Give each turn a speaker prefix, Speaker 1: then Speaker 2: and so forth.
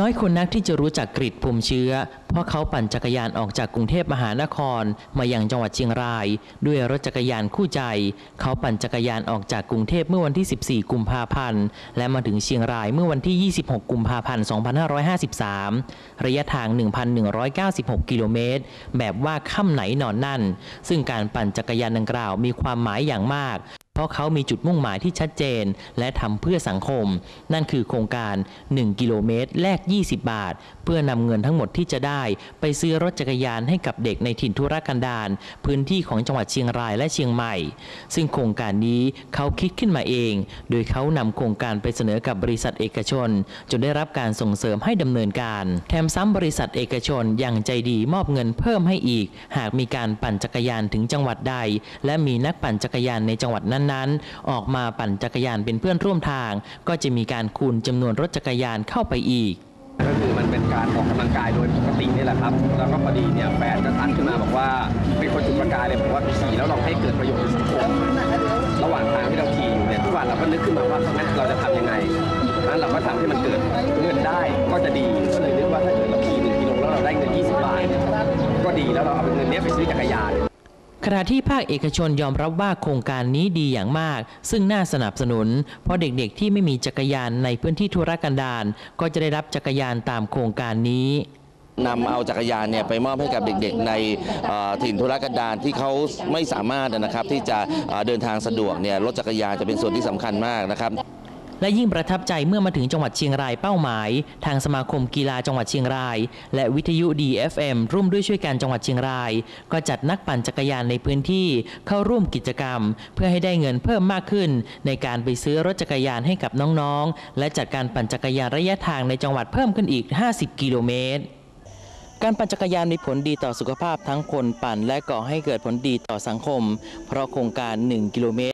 Speaker 1: น้อยคนนักที่จะรู้จักกริดภูมิเชื้อ เพราะเขาปั่นจักรยานออกจากกรุงเทพมหานคร มายังจังหวัดเชียงราย ด้วยรถจักรยานคู่ใจ เขาปั่นจักรยานออกจากกรุงเทพเมื่อวันที่ 14 กุมภาพันธ์ และมาถึงเชียงรายเมื่อวันที่ 26 กุมภาพันธ์ 2553 ระยะทาง 1,196 กิโลเมตร แบบว่าค่ำไหนนอนนั่น ซึ่งการปั่นจักรยานดังกล่าวมีความหมายอย่างมาก เพราะเขามีจุดมุ่งหมายที่ชัดเจน และทำเพื่อสังคม นั่นคือโครงการ 1 กิโลเมตร แลก 20 บาท เพื่อนำเงินทั้งหมดที่จะได้ ไปซื้อรถจักรยานให้กับเด็กในถิ่นทุรกันดารพื้นที่ของจังหวัดเชียงรายและเชียงใหม่ ซึ่งโครงการนี้เขาคิดขึ้นมาเอง โดยเขานำโครงการไปเสนอกับบริษัทเอกชน จนได้รับการส่งเสริมให้ดำเนินการ แถมซ้ำบริษัทเอกชนอย่างใจดีมอบเงินเพิ่มให้อีก หากมีการปั่นจักรยานถึงจังหวัดใด และมีนักปั่นจักรยานในจังหวัดนั้นๆ ออกมาปั่นจักรยานเป็นเพื่อนร่วมทาง ก็จะมีการคูณจำนวนรถจักรยานเข้าไปอีก
Speaker 2: ก็คือมันเป็นการออกกำลังกายโดยปกตินี่แหละครับ แล้วก็พอดีเนี่ยแฟนก็ทักขึ้นมาบอกว่าเป็นคนจุดประกายเลยบอกว่าขี่แล้วลองให้เกิดประโยชน์ในสังคมระหว่างทางที่เราขี่อยู่เนี่ยทุกวันเราก็นึกขึ้นมาว่างั้นเราจะทำยังไงนั้นเราก็ทำให้มันเกิดเงินได้ก็จะดีก็เลยนึกว่าถ้าเกิดเราขี่หนึ่งกิโลแล้วเราได้เงิน 20 บาทเนี่ยก็ดีแล้วเราเอาเงินนี้ไปซื้อจักรยาน
Speaker 1: ขณะที่ภาคเอกชนยอมรับว่าโครงการนี้ดีอย่างมาก ซึ่งน่าสนับสนุน เพราะเด็กๆที่ไม่มีจักรยานในพื้นที่ทุรกันดารก็จะได้รับจักรยานตามโครงการนี้
Speaker 3: นำเอาจักรยานเนี่ยไปมอบให้กับเด็กๆ ในถิ่นทุรกันดารที่เขาไม่สามารถนะครับที่จะเอ่อเดินทางสะดวกเนี่ยรถจักรยานจะเป็นส่วนที่สำคัญมากนะครับ
Speaker 1: และยิ่งประทับใจเมื่อมาถึงจังหวัดเชียงรายเป้าหมาย ทางสมาคมกีฬาจังหวัดเชียงราย และวิทยุ DFM ร่วมด้วยช่วยกันจังหวัดเชียงราย ก็จัดนักปั่นจักรยานในพื้นที่เข้าร่วมกิจกรรม เพื่อให้ได้เงินเพิ่มมากขึ้น ในการไปซื้อรถจักรยานให้กับน้องๆ และจัดการปั่นจักรยานระยะทางในจังหวัดเพิ่มขึ้นอีก 50 กิโลเมตรการปั่นจักรยานมีผลดีต่อสุขภาพทั้งคนปั่นและก่อให้เกิดผลดีต่อสังคม เพราะโครงการ 1 กิโลเมตร